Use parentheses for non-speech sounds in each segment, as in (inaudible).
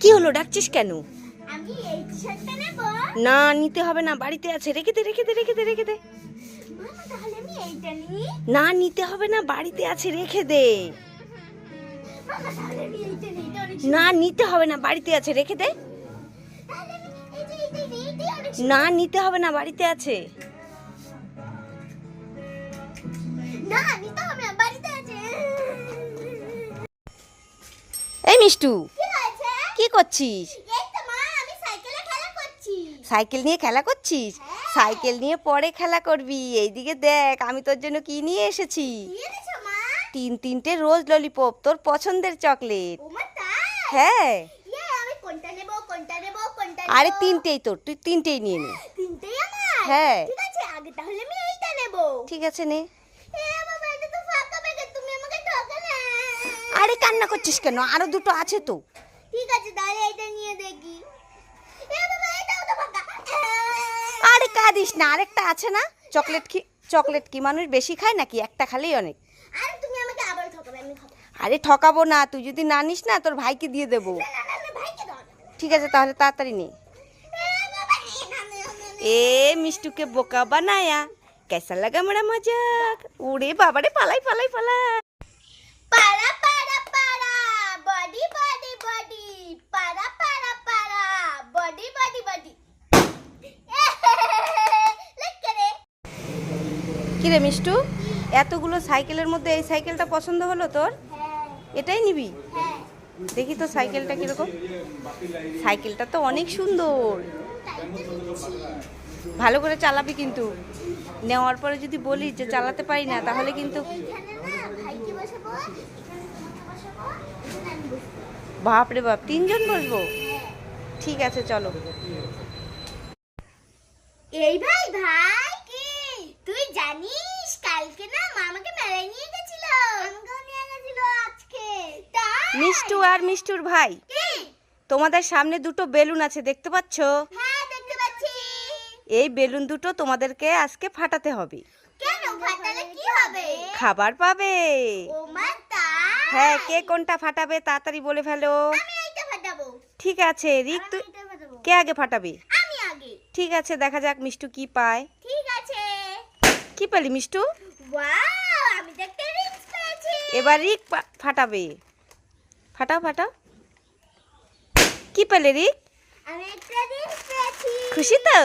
কি হলো ডাকছিস কেন? না নিতে হবে না বাড়িতে আছে রেখে দে রেখে দে রেখে দে রেখে দে। না নিতে হবে না বাড়িতে আছে রেখে দে। না নিতে হবে না বাড়িতে আছে রেখে দে। না নিতে হবে না বাড়িতে আছে। না আমি মিষ্টু? কি করছিস? সাইকেল নিয়ে খেলা করছিস? সাইকেল নিয়ে পরে খেলা করবি। এইদিকে দেখ আমি তোর জন্য কি নিয়ে এসেছি? তিন তিনটে রোজ ললিপপ তোর পছন্দের চকলেট। হ্যাঁ। আরে তিনটেই তোর তুই তিনটেই নিয়ে নে। হ্যাঁ। ঠিক আছে নে। আরে কান্না করছিস কেন? আরও দুটো আছে তো। ঠিক আছে দাঁড়িয়ে এটা নিয়ে দেখি। আরে কাঁদিস না আরেকটা আছে না? চকলেট কি চকলেট কি মানুষ বেশি খায় নাকি? একটা খালেই অনেক। আরে তুমি আমাকে আবার ঠকাবে আমি আরে ঠকাবো না তুই যদি না নিস না তোর ভাইকে দিয়ে দেব। ঠিক আছে তাহলে তাড়াতাড়ি নে। এ মিষ্টুকে বোকা বানায়া। কেসা লাগা মরা মজাক। উড়ে বাবারে পালাই পালাই পালাই। কি রে মিষ্টু? এতগুলো সাইকেলের মধ্যে এই সাইকেলটা পছন্দ হলো তোর? এটাই নিবি? দেখি তো সাইকেলটা কীরকম। সাইকেলটা তো অনেক সুন্দর। ভালো করে চালাবি কিন্তু। নেওয়ার পরে যদি বলি যে চালাতে পারি না, তাহলে কিন্তু বাপরে বাপ, তিনজন বসবো? ঠিক আছে, চলো। এই ভাই ভাই। তুই জানিস কালকে না মা আমাকে মেলায় নিয়ে গেছিল। আমাকেও নিয়ে গেছিল আজকে। তাই? মিষ্টু আর মিষ্টুর ভাই। তোমাদের সামনে দুটো বেলুন আছে দেখতে পাচ্ছো? হ্যাঁ দেখতে পাচ্ছি। এই বেলুন দুটো তোমাদেরকে আজকে ফাটাতে হবে। কেন? ফাটালে কি হবে? খাবার পাবে। ও মা তাই? হ্যাঁ কে কোনটা ফাটাবে তাড়াতাড়ি বলে ফেলো। আমি এইটা ফাটাবো। ঠিক আছে রিক তুই কে আগে ফাটাবে? আমি আগে। ঠিক আছে দেখা যাক মিষ্টু কি পায়। ঠিক কি পেলি মিষ্টু? এবার রিক ফাটাবে। ফাটাও ফাটাও। কি পেলে রিক? খুশি তো?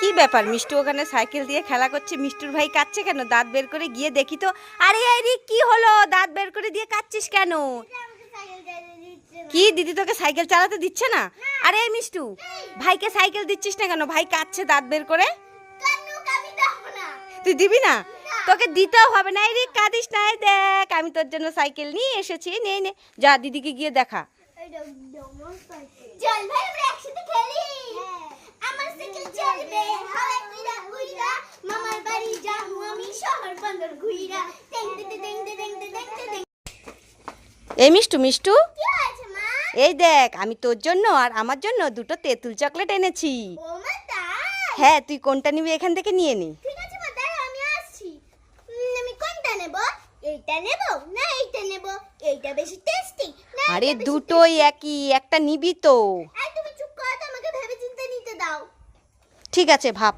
কি ব্যাপার? মিষ্টু ওখানে সাইকেল দিয়ে খেলা করছে, মিষ্টুর ভাই কাচ্ছে কেন? দাঁত বের করে গিয়ে দেখি তো। আরে রিক কি হলো? দাঁত বের করে দিয়ে কাচ্ছিস কেন। কি, দিদি তোকে সাইকেল চালাতে দিচ্ছে না? আরে, মিষ্টু, ভাইকে সাইকেল দিচ্ছিস না কেন? ভাই কাচ্ছে দাঁত বের করে। তুই দিবি না? তোকে দিতেও হবে না। রে, কাঁদিস না। দেখ, আমি তোর জন্য সাইকেল নিয়ে এসেছি। নে নে। যা, দিদিকে গিয়ে দেখা। এই মিষ্টু মিষ্টু। এই দেখ আমি তোর জন্য আর আমার জন্য দুটো তেঁতুল চকলেট এনেছি। হ্যাঁ তুই কোনটা নিবি এখান থেকে নিয়ে নি। আরে দুটোই একই একটা নিবি তো। ঠিক আছে ভাব।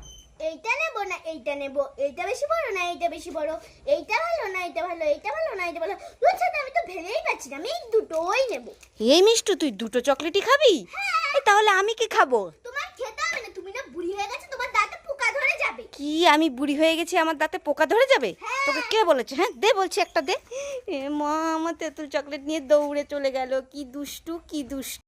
এইটা নেব না এইটা নেব। এইটা বেশি বড় না এইটা বেশি বড়। এইটা ভালো না এইটা ভালো এইটা ভালো না এইটা ভালো। তো আমি তো ভেবেই পাচ্ছি না আমি দুটোই নেব। এই মিষ্টু তুই দুটো চকলেটই খাবি? এই তাহলে আমি কি খাব? তোমার খেতে হবে না তুমি না বুড়ি হয়ে গেছো তোমার দাঁতে পোকা ধরে যাবে। কি আমি বুড়ি হয়ে গেছি আমার দাঁতে পোকা ধরে যাবে? তোকে কে বলেছে? হ্যাঁ দে বলছি একটা দে। (laughs) এ মা আমার তেঁতুল চকলেট নিয়ে দৌড়ে চলে গেল। কি দুষ্টু কি দুষ্টু।